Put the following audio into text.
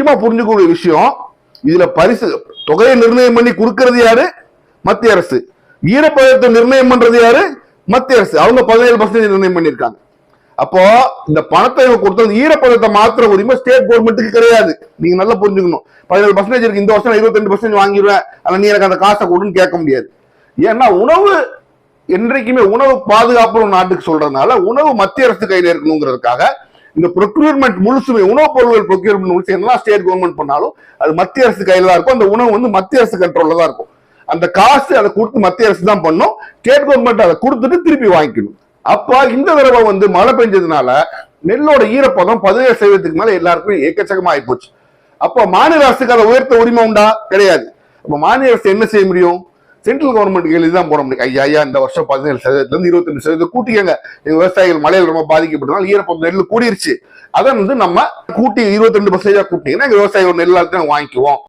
முக்கியமா புரிஞ்சுக்கூடிய விஷயம் இதுல பரிசு தொகையை நிர்ணயம் பண்ணி கொடுக்கறது யாரு? மத்திய அரசு. ஈரப்பதத்தை நிர்ணயம் பண்றது யாரு? மத்திய அரசு. அவங்க பதினேழு பர்சன்டேஜ் நிர்ணயம் பண்ணியிருக்காங்க. அப்போ இந்த பணத்தை இவங்க கொடுத்தது ஈரப்பதத்தை மாத்திர உரிமை ஸ்டேட் கவர்மெண்ட்டுக்கு கிடையாது. நீங்க நல்லா புரிஞ்சுக்கணும். பதினேழு பர்சன்டேஜ் இருக்கு இந்த வருஷம் இருபத்தி பர்சன்டேஜ் வாங்கிடுவேன். ஆனா நீ எனக்கு அந்த காசை கொடுன்னு கேட்க முடியாது. ஏன்னா உணவு என்றைக்குமே உணவு பாதுகாப்பு நாட்டுக்கு சொல்றதுனால உணவு மத்திய அரசு கையில இருக்கணுங்கிறதுக்காக இந்த ப்ரொக்யூர்மெண்ட் முழுசுமே உணவுப் பொருள்கள் ப்ரொக்யூர்மெண்ட் முழுசு என்ன ஸ்டேட் கவர்மெண்ட் பண்ணாலும் அது மத்திய அரசு கையில தான் இருக்கும். அந்த உணவு வந்து மத்திய அரசு கண்ட்ரோல்ல தான் இருக்கும். அந்த காசு அதை கொடுத்து மத்திய அரசு தான் பண்ணும். ஸ்டேட் கவர்மெண்ட் அதை கொடுத்துட்டு திருப்பி வாங்கிக்கணும். அப்ப இந்த தடவை வந்து மழை பெஞ்சதுனால நெல்லோட ஈரப்பதம் பதினேழு சதவீதத்துக்கு மேல எல்லாருக்கும் எக்கச்சக்கமா ஆயிப்போச்சு. அப்போ மாநில அரசுக்கு அதை உயர்த்த உரிமை உண்டா? கிடையாது. அப்ப மாநில அரசு என்ன செய்ய முடியும்? சென்ட்ரல் கவர்மெண்ட் எழுதி தான் போட முடியும். ஐயா ஐயா இந்த வருஷம் பதினேழு சதவீதத்துலேருந்து இருபத்தஞ்சு சதவீதம் கூட்டிக்கங்க. எங்க விவசாயிகள் மழையில் ரொம்ப பாதிக்கப்பட்டனால ஈரப்பம் நெல் கூடிருச்சு. அதை வந்து நம்ம கூட்டி இருபத்தி ரெண்டு பர்சன்டேஜாக கூட்டிங்கன்னா எங்க விவசாயிகள் நெல் எல்லாத்தையும் வாங்கிக்குவோம்.